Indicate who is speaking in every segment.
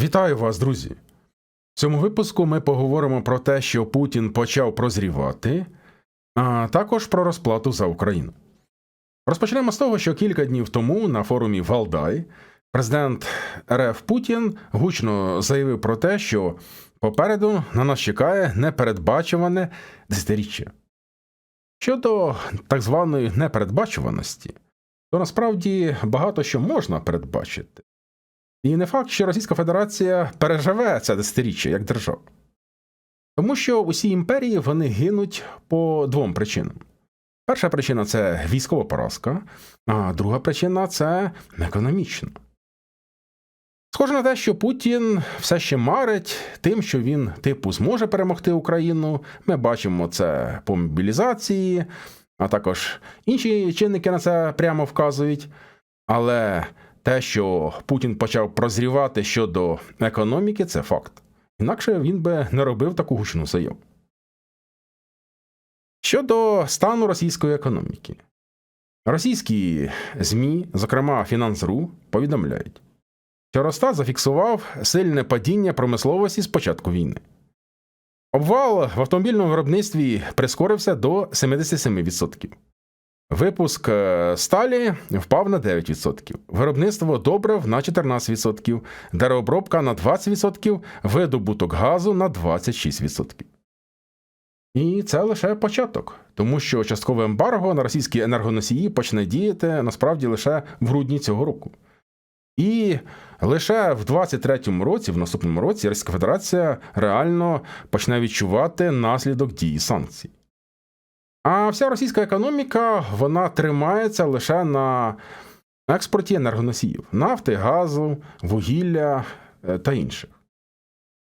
Speaker 1: Вітаю вас, друзі! В цьому випуску ми поговоримо про те, що Путін почав прозрівати, а також про розплату за Україну. Розпочнемо з того, що кілька днів тому на форумі Валдай президент РФ Путін гучно заявив про те, що попереду на нас чекає непередбачуване десятиріччя. Щодо так званої непередбачуваності, то насправді багато що можна передбачити. І не факт, що Російська Федерація переживе це десятиріччя як держава. Тому що усі імперії вони гинуть по двом причинам. Перша причина це військова поразка, а друга причина це економічна. Схоже на те, що Путін все ще марить тим, що він, типу, зможе перемогти Україну. Ми бачимо це по мобілізації, а також інші чинники на це прямо вказують. Але те, що Путін почав прозрівати щодо економіки, це факт. Інакше він би не робив таку гучну заяву. Щодо стану російської економіки, російські ЗМІ, зокрема Фінанс.ру, повідомляють, що Росстат зафіксував сильне падіння промисловості з початку війни. Обвал в автомобільному виробництві прискорився до 77%. Випуск е, сталі впав на 9%, виробництво добрив на 14%, деревообробка на 20%, видобуток газу на 26%. І це лише початок, тому що часткове ембарго на російські енергоносії почне діяти насправді лише в грудні цього року. І лише в 23-му році, в наступному році, Російська Федерація реально почне відчувати наслідок дії санкцій. А вся російська економіка вона тримається лише на експорті енергоносіїв нафти, газу, вугілля е, та інших.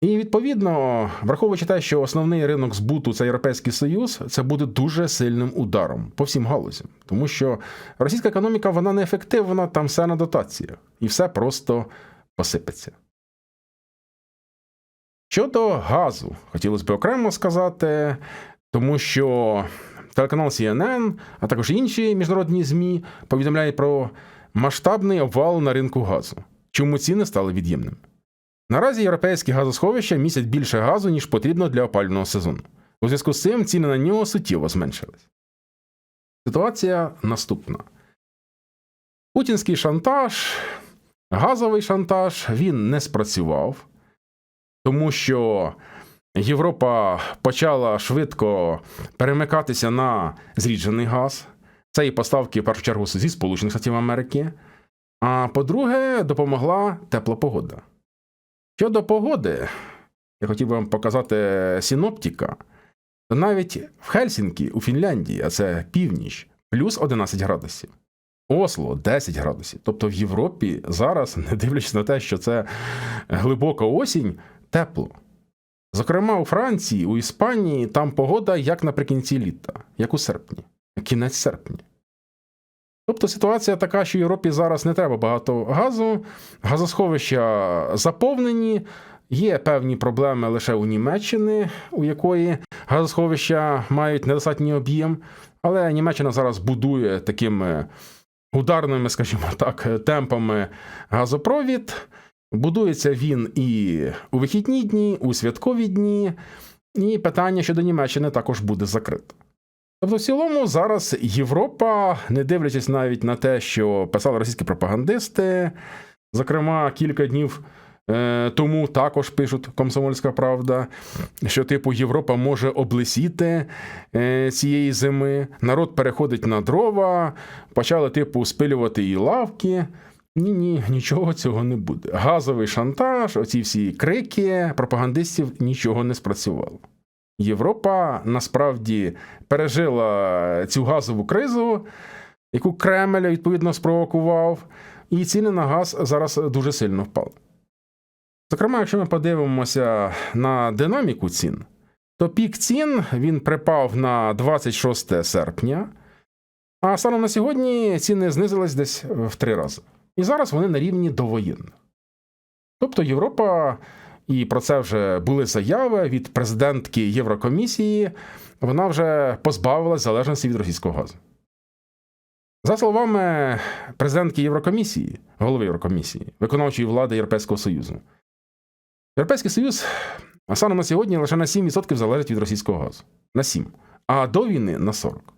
Speaker 1: І відповідно, враховуючи те, що основний ринок збуту це Європейський Союз, це буде дуже сильним ударом по всім галузям, тому що російська економіка вона неефективна, там все на дотаціях, і все просто посипеться. Щодо газу, хотілося б окремо сказати, тому що телеканал CNN, а також інші міжнародні ЗМІ повідомляють про масштабний обвал на ринку газу, чому ціни стали від'ємними. Наразі європейські газосховища містять більше газу, ніж потрібно для опалювального сезону. У зв'язку з цим ціни на нього суттєво зменшились. Ситуація наступна: Путінський шантаж, газовий шантаж він не спрацював, тому що Європа почала швидко перемикатися на зріджений газ. Це і поставки в першу чергу зі Сполучених Штатів Америки. А по-друге, допомогла тепла погода. Щодо погоди, я хотів вам показати синоптика, то навіть в Хельсінкі у Фінляндії, а це північ, плюс 11 градусів. Осло 10 градусів. Тобто в Європі зараз, не дивлячись на те, що це глибока осінь, тепло. Зокрема, у Франції, у Іспанії там погода як наприкінці літа, як у серпні, кінець серпня. Тобто ситуація така, що Європі зараз не треба багато газу, газосховища заповнені, є певні проблеми лише у Німеччини, у якої газосховища мають недостатній об'єм, але Німеччина зараз будує такими ударними, скажімо так, темпами газопровід. Будується він і у вихідні дні, у святкові дні, і питання щодо Німеччини також буде закрите. Тобто, в цілому, зараз Європа, не дивлячись навіть на те, що писали російські пропагандисти, зокрема, кілька днів е, тому також пишуть Комсомольська Правда, що, типу, Європа може облисіти е, цієї зими, народ переходить на дрова, почали, типу, спилювати і лавки. Ні, ні, нічого цього не буде. Газовий шантаж, оці всі крики пропагандистів нічого не спрацювало. Європа насправді пережила цю газову кризу, яку Кремль відповідно спровокував, і ціни на газ зараз дуже сильно впали. Зокрема, якщо ми подивимося на динаміку цін, то пік цін він припав на 26 серпня, а станом на сьогодні ціни знизились десь в три рази. І зараз вони на рівні довоєнних. Тобто Європа, і про це вже були заяви від президентки Єврокомісії, вона вже позбавилась залежності від російського газу. За словами президентки Єврокомісії, голови Єврокомісії, виконавчої влади Європейського Союзу, Європейський Союз станом на сьогодні лише на 7% залежить від російського газу. На 7%. А до війни на 40.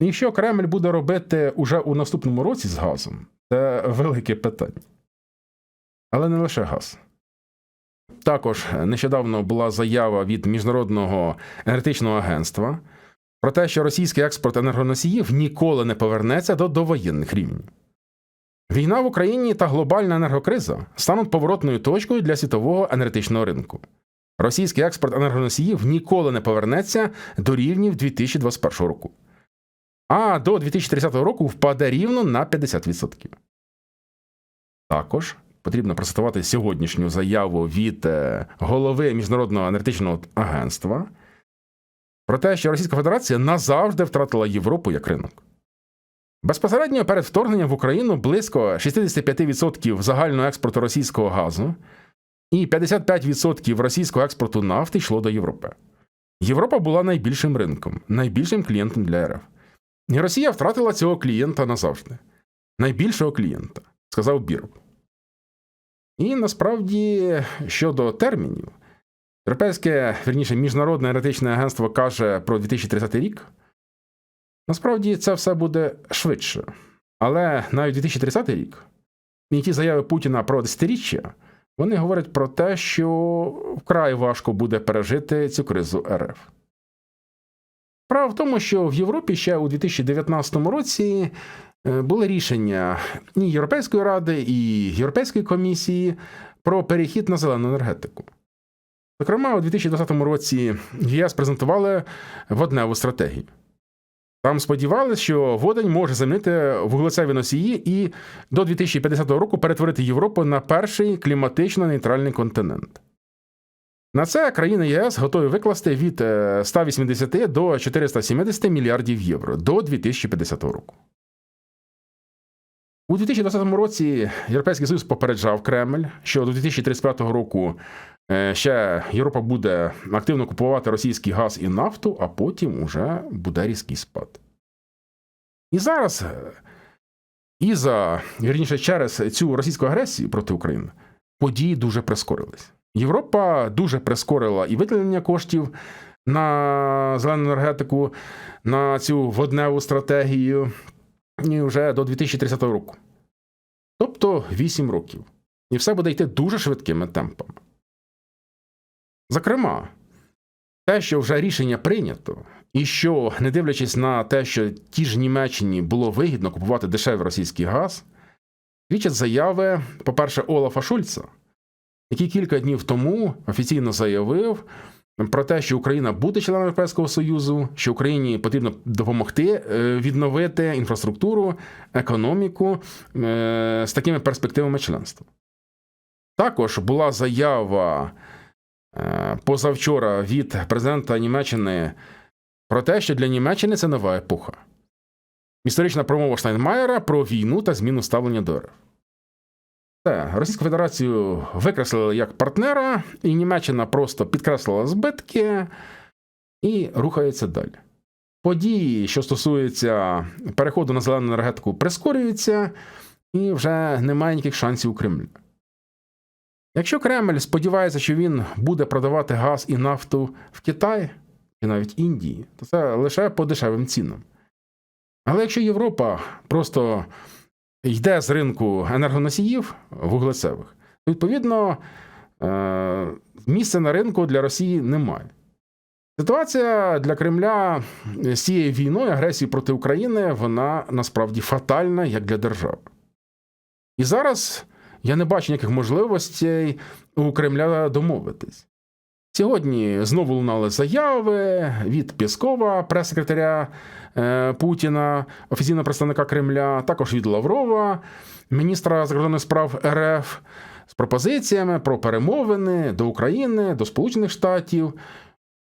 Speaker 1: І що Кремль буде робити уже у наступному році з газом, це велике питання. Але не лише газ. Також нещодавно була заява від Міжнародного енергетичного агентства про те, що російський експорт енергоносіїв ніколи не повернеться до довоєнних рівнів. Війна в Україні та глобальна енергокриза стануть поворотною точкою для світового енергетичного ринку. Російський експорт енергоносіїв ніколи не повернеться до рівнів 2021 року. А до 2030 року впаде рівно на 50%. Також потрібно процитувати сьогоднішню заяву від е, голови Міжнародного енергетичного агентства про те, що Російська Федерація назавжди втратила Європу як ринок. Безпосередньо перед вторгненням в Україну близько 65% загального експорту російського газу і 55% російського експорту нафти йшло до Європи. Європа була найбільшим ринком, найбільшим клієнтом для РФ. І Росія втратила цього клієнта назавжди. Найбільшого клієнта, сказав Біров. І насправді щодо термінів, Європейське, вірніше, міжнародне енергетичне агентство каже про 2030 рік. Насправді це все буде швидше. Але навіть 2030 рік і ті заяви Путіна про десятиріччя, вони говорять про те, що вкрай важко буде пережити цю кризу РФ. Справа в тому, що в Європі ще у 2019 році е, були рішення і Європейської ради, і Європейської комісії про перехід на зелену енергетику. Зокрема, у 2020 році ЄС презентували водневу стратегію. Там сподівалися, що водень може замінити вуглецеві носії і до 2050 року перетворити Європу на перший кліматично нейтральний континент. На це країни ЄС готові викласти від 180 до 470 мільярдів євро до 2050 року. У 2020 році Європейський Союз попереджав Кремль, що до 2035 року е, ще Європа буде активно купувати російський газ і нафту, а потім уже буде різкий спад. І зараз, е, і за вірніше, через цю російську агресію проти України події дуже прискорились. Європа дуже прискорила і виділення коштів на зелену енергетику, на цю водневу стратегію вже до 2030 року. Тобто 8 років. І все буде йти дуже швидкими темпами. Зокрема, те, що вже рішення прийнято, і що, не дивлячись на те, що ті ж Німеччині було вигідно купувати дешевий російський газ, свідчать заяви, по-перше, Олафа Шульца, який кілька днів тому офіційно заявив про те, що Україна буде членом Європейського Союзу, що Україні потрібно допомогти е, відновити інфраструктуру, економіку е, з такими перспективами членства. Також була заява е, позавчора від президента Німеччини про те, що для Німеччини це нова епоха. Історична промова Штайнмаєра про війну та зміну ставлення до РФ. Це Російську Федерацію викреслили як партнера, і Німеччина просто підкреслила збитки і рухається далі. Події, що стосуються переходу на зелену енергетику, прискорюються, і вже немає ніяких шансів у Кремлі. Якщо Кремль сподівається, що він буде продавати газ і нафту в Китай і навіть Індії, то це лише по дешевим цінам. Але якщо Європа просто йде з ринку енергоносіїв вуглецевих, то відповідно е, місця на ринку для Росії немає. Ситуація для Кремля з цією війною, агресією проти України, вона насправді фатальна як для держави. І зараз я не бачу ніяких можливостей у Кремля домовитись. Сьогодні знову лунали заяви від Пєскова, прес-секретаря е, Путіна, офіційного представника Кремля, також від Лаврова, міністра закордонних справ РФ, з пропозиціями про перемовини до України, до Сполучених Штатів.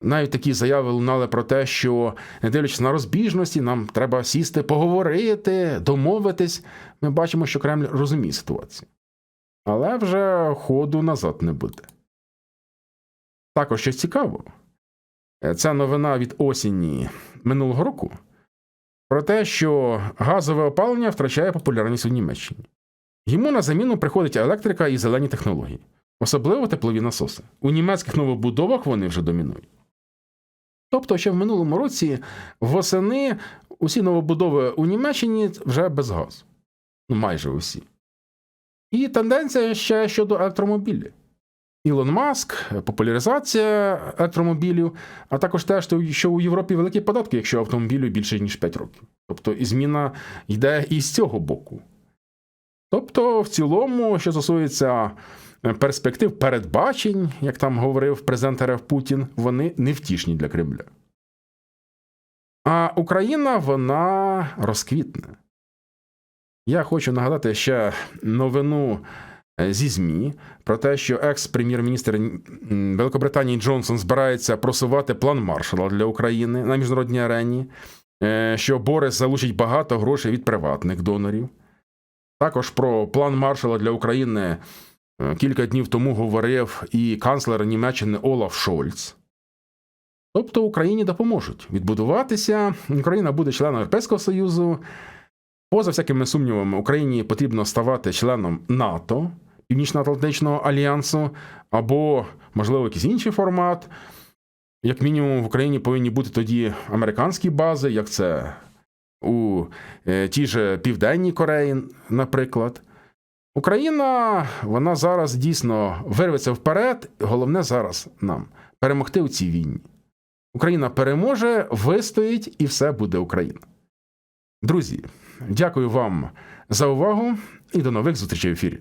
Speaker 1: Навіть такі заяви лунали про те, що, не дивлячись на розбіжності, нам треба сісти, поговорити, домовитись. Ми бачимо, що Кремль розуміє ситуацію. Але вже ходу назад не буде. Також щось цікаво, е, ця новина від осені минулого року про те, що газове опалення втрачає популярність у Німеччині. Йому на заміну приходить електрика і зелені технології. особливо теплові насоси. У німецьких новобудовах вони вже домінують. Тобто, ще в минулому році восени усі новобудови у Німеччині вже без газу. Ну, майже усі. І тенденція ще щодо електромобілів. Ілон Маск, популяризація електромобілів, а також те, що у Європі великі податки, якщо автомобілю більше ніж 5 років. Тобто і зміна йде і з цього боку. Тобто, в цілому, що стосується перспектив передбачень, як там говорив президент РФ Путін, вони невтішні для Кремля. А Україна вона розквітне. Я хочу нагадати ще новину зі ЗМІ про те, що екс-прем'єр-міністр Великобританії Джонсон збирається просувати план Маршала для України на міжнародній арені, е, що Борис залучить багато грошей від приватних донорів. Також про план Маршала для України е, кілька днів тому говорив і канцлер Німеччини Олаф Шольц. Тобто Україні допоможуть відбудуватися. Україна буде членом Європейського Союзу. Поза всякими сумнівами, Україні потрібно ставати членом НАТО, Північно-Атлантичного альянсу, або, можливо, якийсь інший формат. Як мінімум, в Україні повинні бути тоді американські бази, як це у е, тій же Південній Кореї, наприклад. Україна, вона зараз дійсно вирветься вперед. Головне зараз нам перемогти у цій війні. Україна переможе, вистоїть, і все буде Україна. Друзі, дякую вам за увагу і до нових зустрічей в ефірі.